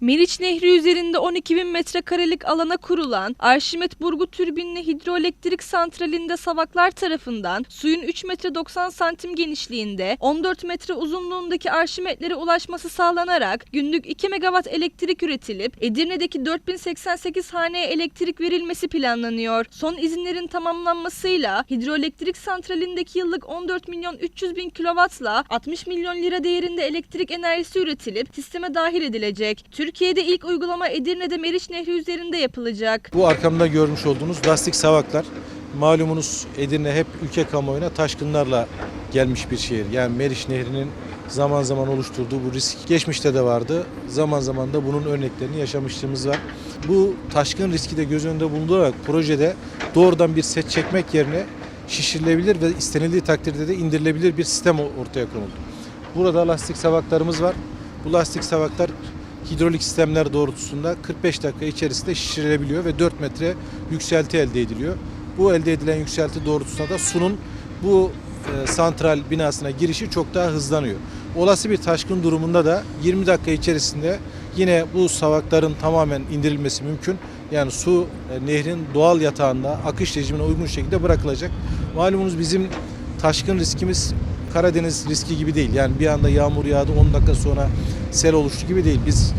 Meriç Nehri üzerinde 12 bin metrekarelik alana kurulan Arşimet Burgu türbinli hidroelektrik santralinde savaklar tarafından suyun 3 metre 90 santim genişliğinde 14 metre uzunluğundaki arşimetlere ulaşması sağlanarak günlük 2 megawatt elektrik üretilip Edirne'deki 4088 haneye elektrik verilmesi planlanıyor. Son izinlerin tamamlanmasıyla hidroelektrik santralindeki yıllık 14 milyon 300 bin kilowattla 60 milyon lira değerinde elektrik enerjisi üretilip sisteme dahil edilecek. Türkiye'de ilk uygulama Edirne'de Meriç Nehri üzerinde yapılacak. Bu arkamda görmüş olduğunuz lastik savaklar malumunuz Edirne hep ülke kamuoyuna taşkınlarla gelmiş bir şehir. Yani Meriç Nehri'nin zaman zaman oluşturduğu bu risk geçmişte de vardı. Zaman zaman da bunun örneklerini yaşamışlığımız var. Bu taşkın riski de göz önünde bulundurarak projede doğrudan bir set çekmek yerine şişirilebilir ve istenildiği takdirde de indirilebilir bir sistem ortaya konuldu. Burada lastik savaklarımız var. Bu lastik savaklar hidrolik sistemler doğrultusunda 45 dakika içerisinde şişirilebiliyor ve 4 metre yükselti elde ediliyor. Bu elde edilen yükselti doğrultusunda da sunun bu e, santral binasına girişi çok daha hızlanıyor. Olası bir taşkın durumunda da 20 dakika içerisinde yine bu savakların tamamen indirilmesi mümkün. Yani su e, nehrin doğal yatağında akış rejimine uygun şekilde bırakılacak. Malumunuz bizim taşkın riskimiz Karadeniz riski gibi değil. Yani bir anda yağmur yağdı 10 dakika sonra sel oluştu gibi değil. Biz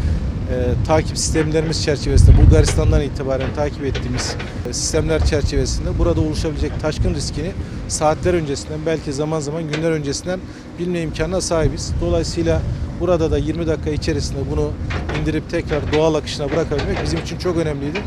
e, takip sistemlerimiz çerçevesinde Bulgaristan'dan itibaren takip ettiğimiz e, sistemler çerçevesinde burada oluşabilecek taşkın riskini saatler öncesinden belki zaman zaman günler öncesinden bilme imkanına sahibiz. Dolayısıyla burada da 20 dakika içerisinde bunu indirip tekrar doğal akışına bırakabilmek bizim için çok önemliydi.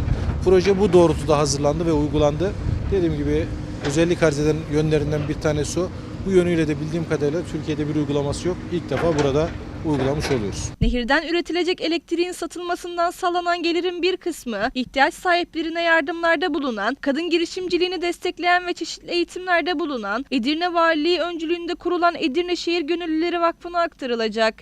Proje bu doğrultuda hazırlandı ve uygulandı. Dediğim gibi özellik arz eden yönlerinden bir tanesi o. Bu yönüyle de bildiğim kadarıyla Türkiye'de bir uygulaması yok. İlk defa burada uygulamış oluyoruz. Nehirden üretilecek elektriğin satılmasından sağlanan gelirin bir kısmı ihtiyaç sahiplerine yardımlarda bulunan, kadın girişimciliğini destekleyen ve çeşitli eğitimlerde bulunan Edirne Valiliği öncülüğünde kurulan Edirne Şehir Gönüllüleri Vakfı'na aktarılacak.